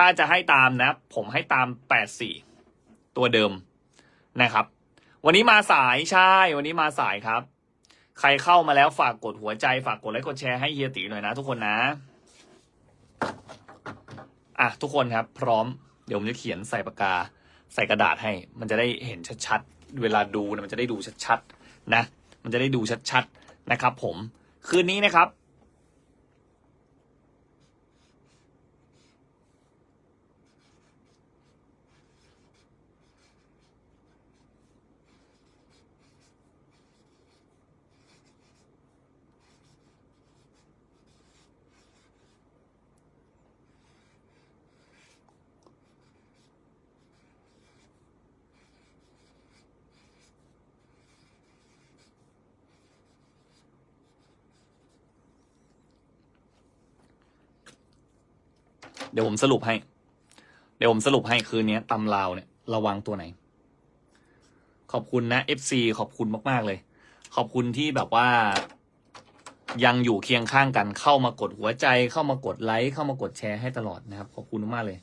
ถ้าจะให้ตามนะ ผมให้ตามแปดสี่ตัวเดิมนะครับ วันนี้มาสายใช่ วันนี้มาสายครับ ใครเข้ามาแล้วฝากกดหัวใจ ฝากกดไลค์กดแชร์ให้เฮียตีหน่อยนะ ทุกคนนะ อะทุกคนครับ พร้อม เดี๋ยวผมจะเขียนใส่ปากกา ใส่กระดาษให้ มันจะได้เห็นชัดๆ เวลาดูนะมันจะได้ดูชัดๆนะ มันจะได้ดูชัดๆนะครับ ผม คืนนี้นะครับ เดี๋ยวผมสรุปให้ เดี๋ยวผมสรุปให้คืนนี้ตำลาวเนี่ย ระวังตัวไหน ขอบคุณนะ FC ขอบคุณมาก ๆ เลย ขอบคุณที่แบบว่า ยังอยู่เคียงข้างกันเข้ามากดหัวใจเข้ามากดไลค์เข้ามากดแชร์ให้ตลอดนะครับ ขอบคุณมากเลย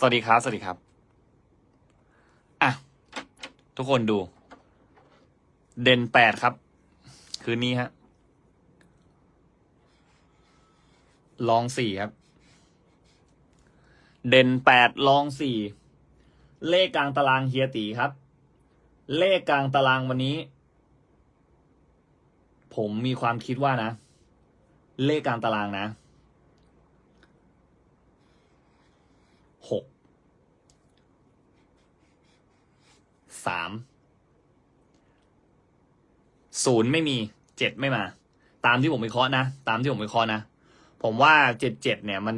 สวัสดีครับ สวัสดีครับ อะ ทุกคนดู เด่นแปดครับ คืนนี้ฮะ ลองสี่ครับ เด่นแปดลองสี่ เลขกลางตารางเฮียตีครับ เลขกลางตารางวันนี้ ผมมีความคิดว่านะ เลขกลางตารางนะ หก สามศูนย์ไม่มีเจ็ดไม่มา ตามที่ผมวิเคราะห์นะ ตามที่ผมวิเคราะห์นะ ผมว่าเจ็ดเจ็ดเนี่ยมัน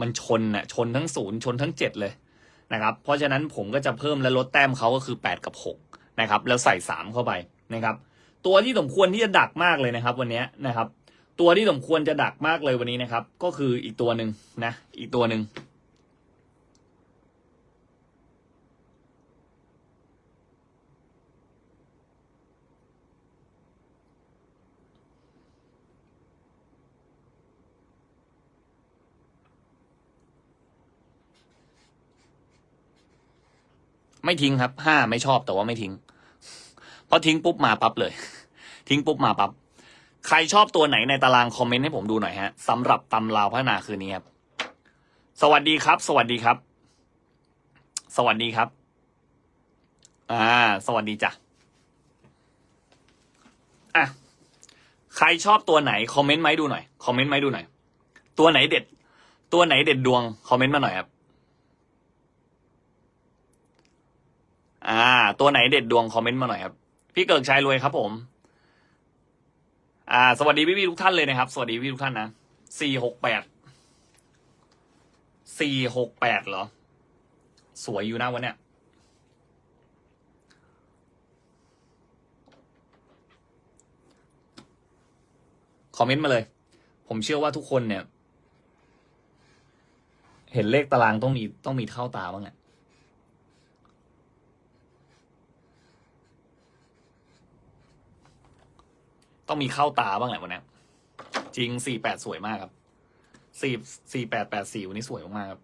มันชนนะชนทั้งศูนย์ชนทั้งเจ็ดเลยนะครับ เพราะฉะนั้นผมก็จะเพิ่มและลดแต้มเขาก็คือแปดกับหกนะครับ แล้วใส่สามเข้าไปนะครับ ตัวที่สมควรที่จะดักมากเลยนะครับ วันนี้นะครับ ตัวที่สมควรจะดักมากเลยวันนี้นะครับ ก็คืออีกตัวหนึ่งนะ อีกตัวหนึ่ง ไม่ทิ้งครับห้าไม่ชอบแต่ว่าไม่ทิ้งเพราะทิ้งปุ๊บมาปั๊บเลย ทิ้งปุ๊บมาปั๊บใครชอบตัวไหนในตารางคอมเมนต์ให้ผมดูหน่อยฮะสำหรับตำราวพัฒนาคืนนี้ครับ สวัสดีครับ สวัสดีครับ สวัสดีครับ อ่า สวัสดีจ้ะอะใครชอบตัวไหนคอมเมนต์ไหมดูหน่อยคอมเมนต์ไหมดูหน่อย ตัวไหนเด็ด ตัวไหนเด็ดดวงคอมเมนต์มาหน่อยครับ อ่า ตัวไหนเด็ดดวงคอมเมนต์มาหน่อยครับ พี่เกิกชายรวยครับผม อ่า สวัสดีพี่ๆทุกท่านเลยนะครับ สวัสดีพี่ทุกท่านนะสี่หกแปดสี่หกแปดเหรอ สวยอยู่นะวันเนี้ยคอมเมนต์มาเลย ผมเชื่อว่าทุกคนเนี่ย เห็นเลขตารางต้องมีต้องมีเท่าตาบ้างอะ ต้องมีเข้าตาบ้างแหละวันนี้จริงสี่แปดสวยมากครับสี่สี่แปดแปดสี่วันนี้สวยมากครับ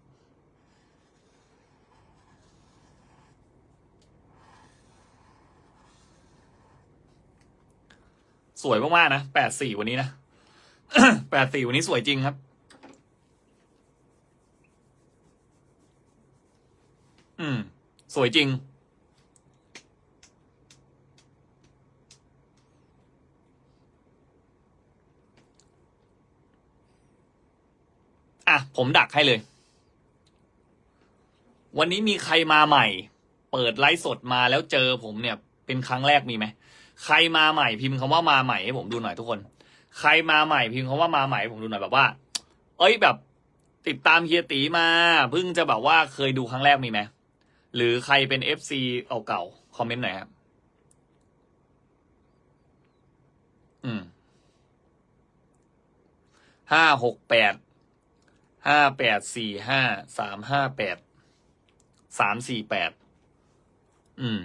สวยมากๆนะแปดสี่วันนี้นะแปดสี่วันนี้สวยจริงครับ อืม สวยจริง อะ ผมดักให้เลย วันนี้มีใครมาใหม่ เปิดไลฟ์สดมาแล้วเจอผมเนี่ย เป็นครั้งแรกมีไหมใครมาใหม่พิมพ์คำว่ามาใหม่ให้ผมดูหน่อยทุกคน ใครมาใหม่พิมพ์คำว่ามาใหม่ให้ผมดูหน่อยแบบว่า เอ้ยแบบติดตามเฮียตีมาเพิ่งจะแบบว่าเคยดูครั้งแรกมีไหมหรือใครเป็นเอฟซีเก่าๆคอมเมนต์หน่อยครับอืมห้าหกแปด ห้าแปดสี่ห้าสามห้าแปดสามสี่แปดอืม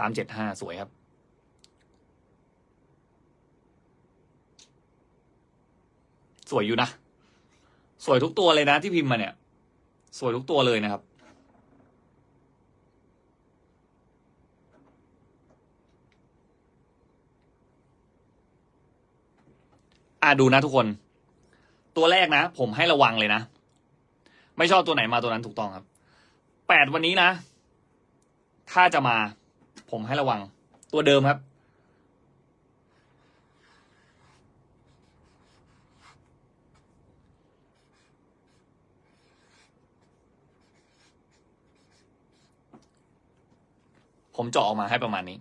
ตามเจ็ดห้าสวยครับ สวยอยู่นะ สวยทุกตัวเลยนะที่พิมพ์มาเนี่ย สวยทุกตัวเลยนะครับ ดูนะทุกคน ตัวแรกนะ ผมให้ระวังเลยนะ ไม่ชอบตัวไหนมาตัวนั้นถูกต้องครับแปดวันนี้นะ ถ้าจะมา ผมให้ระวัง ตัวเดิมครับ ผมเจาะออกมาให้ประมาณนี้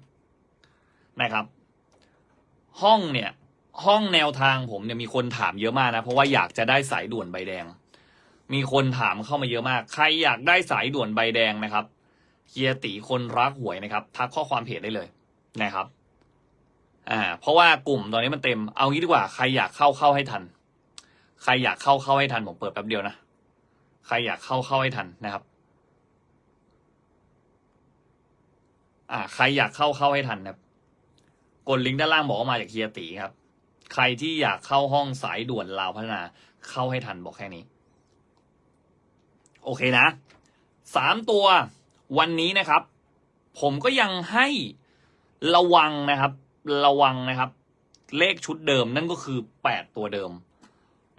นะครับ ห้องเนี่ย ห้องแนวทางผมเนี่ยมีคนถามเยอะมากนะ เพราะว่าอยากจะได้สายด่วนใบแดง มีคนถามเข้ามาเยอะมาก ใครอยากได้สายด่วนใบแดงนะครับเฮียตีคนรักหวยนะครับ ทักข้อความเพจได้เลยนะครับ อ่า เพราะว่ากลุ่มตอนนี้มันเต็ม เอางี้ดีกว่าใครอยากเข้าเข้าให้ทัน ใครอยากเข้าเข้าให้ทันผมเปิดแป๊บเดียวนะใครอยากเข้าเข้าให้ทันนะครับ อ่า ใครอยากเข้าเข้าให้ทันนะครับกดลิงก์ด้านล่างบอกว่ามาจากเฮียตีครับ ใครที่อยากเข้าห้องสายด่วนลาวพัฒนา เข้าให้ทันบอกแค่นี้ โอเคนะสามตัววันนี้นะครับ ผมก็ยังให้ระวังนะครับ ระวังนะครับ เลขชุดเดิมนั่นก็คือแปดตัวเดิม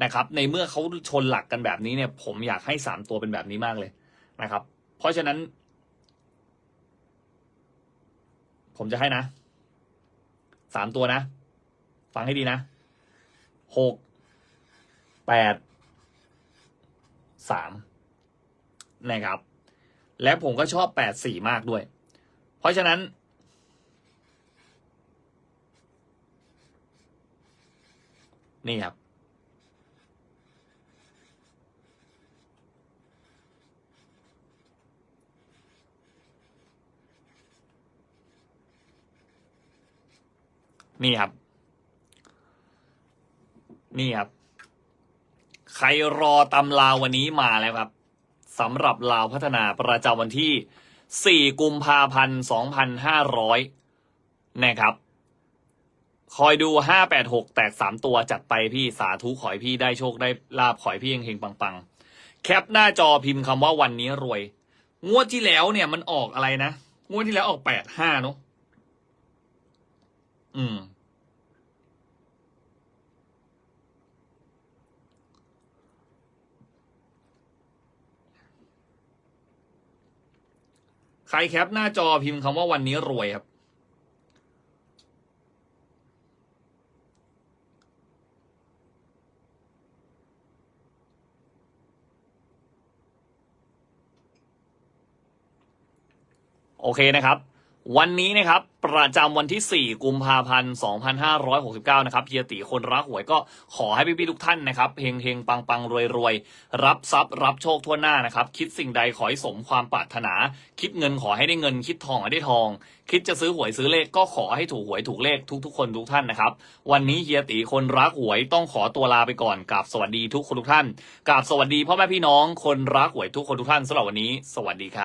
นะครับ ในเมื่อเขาชนหลักกันแบบนี้เนี่ย ผมอยากให้สามตัวเป็นแบบนี้มากเลยนะครับ เพราะฉะนั้น ผมจะให้นะสามตัวนะ ฟังให้ดีนะหกแปดสามนะครับ และผมก็ชอบแปดสี่มากด้วย เพราะฉะนั้น นี่ครับนี่ครับ นี่ครับ ใครรอตำลาววันนี้มาแล้วครับสำหรับลาวพัฒนาประจำวันที่ 4 กุมภาพันธ์2500 นะครับ คอยดู 586 แตก 3 ตัวจัดไปพี่สาธุขอให้พี่ได้โชคได้ลาบขอให้พี่เฮงๆปังๆ แคปหน้าจอพิมพ์คำว่าวันนี้รวย งวดที่แล้วเนี่ยมันออกอะไรนะ งวดที่แล้วออก 85 เนอะอืม ครแคปหน้าจอพิมพ์คำว่าวันนี้รวยครับโอเคนะครับ วันนี้นะครับ ประจำวันที่ 4 กุมภาพันธ์ 2569 นะครับเฮียตีคนรักหวยก็ขอให้พี่ๆทุกท่านนะครับเฮงเฮงปังปังรวยรวยรับทรัพย์รับโชคทั่วหน้านะครับ คิดสิ่งใดขอให้สมความปรารถนา คิดเงินขอให้ได้เงิน คิดทองให้ได้ทอง คิดจะซื้อหวยซื้อเลขก็ขอให้ถูกหวยถูกเลขทุกๆ คนทุกท่านนะครับ วันนี้เฮียตีคนรักหวยต้องขอตัวลาไปก่อนกราบสวัสดีทุกคนทุกท่านกราบสวัสดีพ่อแม่พี่น้องคนรักหวยทุกคนทุกท่านสำหรับวันนี้ สวัสดีครับ